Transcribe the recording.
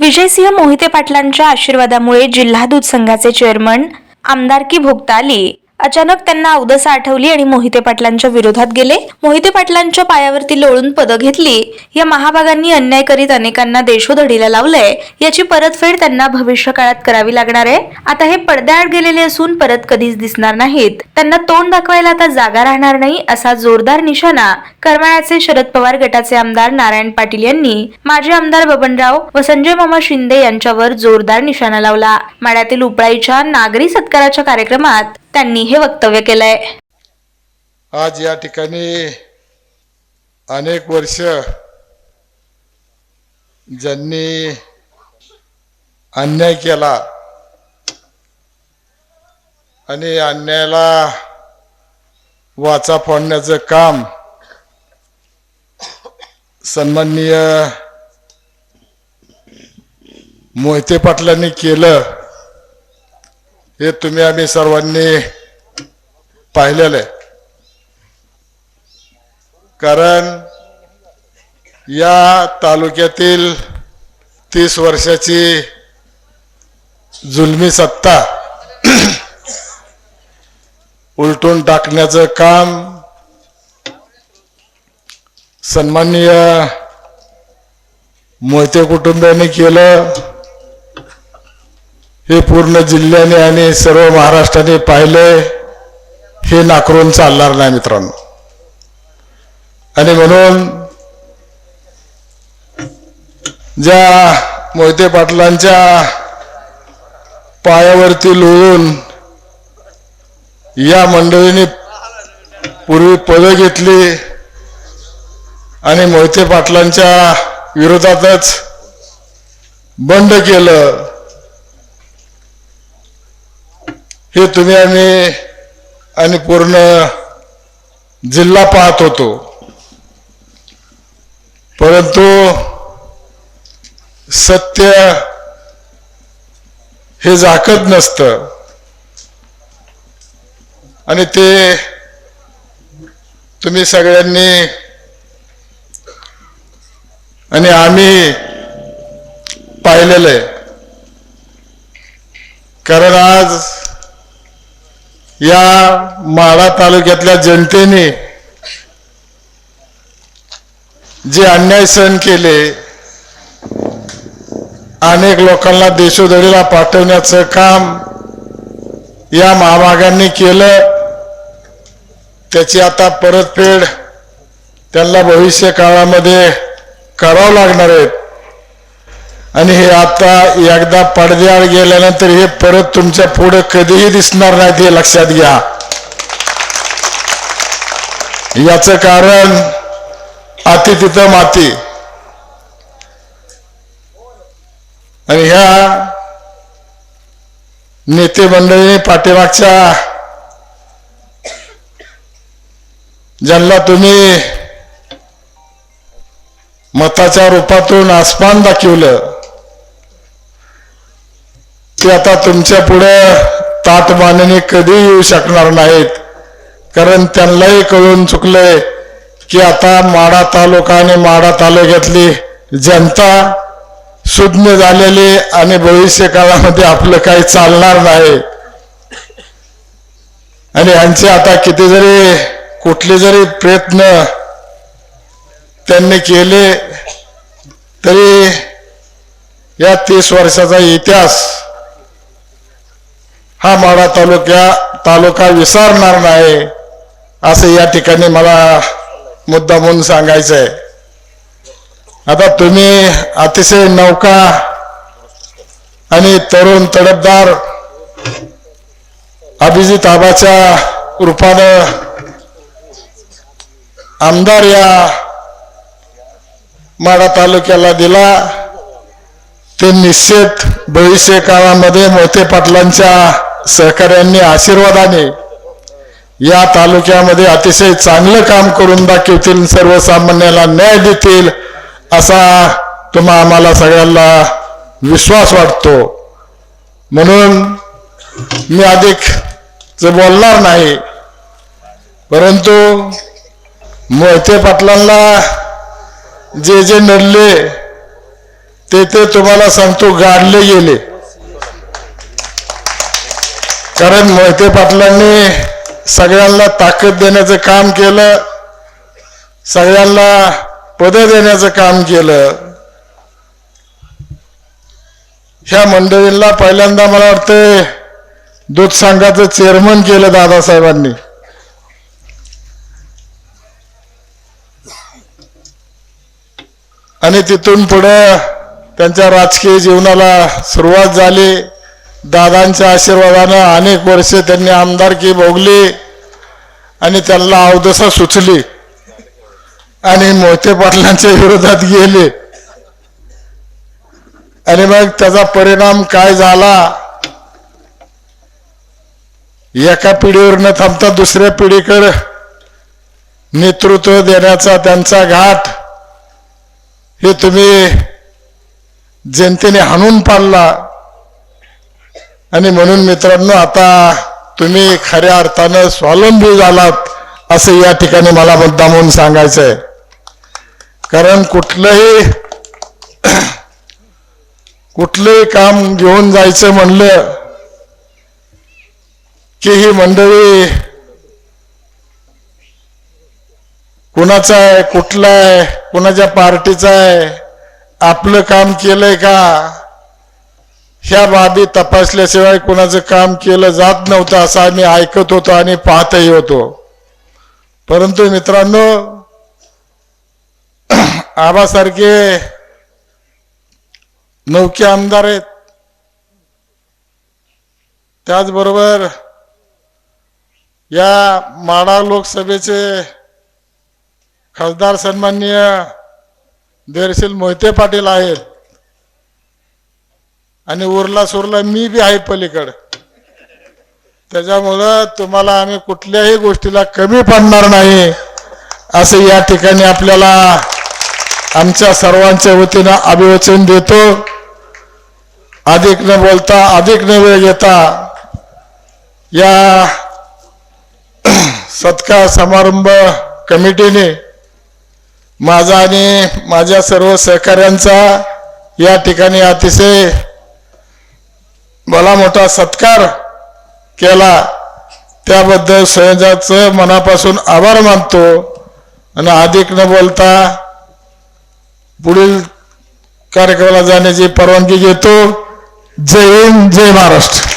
विजयसिंह मोहिते पाटलांच्या आशीर्वादामुळे जिल्हा दूध संघाचे चेअरमन आमदारकी भोगता आली अचानक त्यांना अवदसा आठवली आणि मोहिते पाटलांच्या विरोधात गेले. मोहिते पाटलांच्या पायावरती लोळून पदं घेतली. या महाभागांनी अन्याय करीत अनेकांना देशोधडीला लावलंय. याची परतफेड त्यांना भविष्य काळात करावी लागणार आहे. आता हे पडद्याआड गेलेले असून परत कधीच दिसणार नाहीत. त्यांना तोंड दाखवायला आता जागा राहणार नाही असा जोरदार निशाणा करमाळ्याचे शरद पवार गटाचे आमदार नारायण पाटील यांनी माजी आमदार बबनराव व संजय मामा शिंदे यांच्यावर जोरदार निशाणा लावला. माड्यातील उपळाईच्या नागरी सत्काराच्या कार्यक्रमात त्यांनी हे वक्तव्य केलंय. आज या ठिकाणी अनेक वर्ष ज्यांनी अन्याय केला आणि अन्यायाला वाचा फोडण्याचं काम सन्माननीय मोहिते पाटलांनी केलं. हे तुम्ही आम्ही सर्वांनी पाहिलेलं आहे कारण या तालुक्यातील तीस वर्षाची जुलमी सत्ता उलटून टाकण्याचं काम सन्माननीय मोहिते कुटुंबियांनी केलं. हे पूर्ण जिल्ह्याने आणि सर्व महाराष्ट्राने पाहिले हे नाकरून चालणार नाही मित्रांनो. आणि म्हणून ज्या मोहिते पाटलांच्या पायावरती लोळून या मंडळीने पूर्वी पदं घेतली आणि मोहिते पाटलांच्या विरोधातच बंड केलं हे तुम्ही आम्ही आणि पूर्ण जिल्हा पाहत होतो. परंतु सत्य हे झाकत नसतं. आणि ते तुम्ही सगळ्यांनी आणि आम्ही पाहिलेलं आहे. कारण आज या माळा तालुक्यातल्या जनतेने जे अन्याय सहन केले अनेक लोकांना देशोधडीला पाठवण्याचं काम या महामागांनी केलं त्याची आता परतफेड त्यांना भविष्य काळामध्ये करावं लागणार आहेत आणि हे आता एकदा पडद्याआड गेल्यानंतर हे परत तुमच्यापुढे कधीही दिसणार नाहीत हे लक्षात घ्या. याचं कारण अति तिथं माती. आणि ह्या नेते मंडळीने पाठीमागच्या ज्यांना तुम्ही मताच्या रूपातून आसमान दाखवलं की आता तुमच्या पुढं ताट मानणे कधी येऊ शकणार नाहीत. कारण त्यांनाही कळून चुकलंय की आता माडा तालुका आणि माडा तालुक्यातली जनता सुज्ञ झालेली आणि भविष्य काळामध्ये आपलं काही चालणार नाही. आणि यांचे आता किती जरी कुठले जरी प्रयत्न त्यांनी केले तरी या तीस वर्षाचा इतिहास हा माडा तालुक्या तालुका विसरणार नाही असं या ठिकाणी मला मुद्दा म्हणून सांगायचं आहे आता तुम्ही अतिशय नौका आणि तरुण तडफदार अभिजित आबाच्या रूपानं आमदार या माडा तालुक्याला दिला. ते निश्चित भविष्य काळामध्ये मोठे पाटलांच्या सहकाऱ्यांनी आशीर्वादाने या तालुक्यामध्ये अतिशय चांगलं काम करून दाखवतील सर्वसामान्याला न्याय देतील असा तुम्हा आम्हाला सगळ्यांना विश्वास वाटतो. म्हणून मी अधिक बोलणार नाही परंतु मोहिते पाटलांना जे जे नडले ते ते तुम्हाला सांगतो गाडले गेले. कारण मोहिते पाटलांनी सगळ्यांना ताकद देण्याचं काम केलं सगळ्यांना पदं देण्याचं काम केलं. ह्या मंडळींना पहिल्यांदा मला वाटतं दूध संघाचं चेअरमन केलं दादासाहेबांनी. आणि तिथून पुढं त्यांच्या राजकीय जीवनाला सुरुवात झाली. दादांच्या आशीर्वादानं अनेक वर्षे त्यांनी आमदारकी भोगली आणि त्यांना अवदसा सुचली आणि मोहिते पाटलांच्या विरोधात गेले. आणि मग त्याचा परिणाम काय झाला? एका पिढीवर न थांबता दुसऱ्या पिढीकडे नेतृत्व देण्याचा त्यांचा घाट हे तुम्ही जनतेने हाणून पाडला. आणि म्हणून मित्रांनो आता तुम्ही खऱ्या अर्थानं स्वावलंबी झालात असं या ठिकाणी मला मुद्दामून म्हणून सांगायचं आहे कारण कुठलंही कुठलंही काम घेऊन जायचं म्हणलं की ही मंडळी कुणाचा आहे कुठला आहे कुणाच्या पार्टीचा आहे आपलं काम केलंय का? ह्या बाबी तपासल्याशिवाय कुणाचं काम केलं जात नव्हतं असं आम्ही ऐकत होतो आणि पाहतही होतो. परंतु मित्रांनो आबासारखे नौके आमदार आहेत. त्याचबरोबर या माडा लोकसभेचे खासदार सन्माननीय देरशील मोहिते पाटील आहेत. आणि उरला सुरला मी बी आहे पलीकडं. त्याच्यामुळं तुम्हाला आम्ही कुठल्याही गोष्टीला कमी पडणार नाही. असं या ठिकाणी आपल्याला आमच्या सर्वांच्या वतीनं अभिवचन देतो. अधिक न बोलता अधिक न वेळ घेता या सत्कार समारंभ कमिटीने माझा आणि माझ्या सर्व सहकाऱ्यांचा या ठिकाणी अतिशय मला मोठा सत्कार केला. त्याबद्दल संयोजाचं मनापासून आभार मानतो. आणि अधिक न बोलता पुढील कार्यक्रमाला जाण्याची परवानगी घेतो. जय हिंद जय महाराष्ट्र.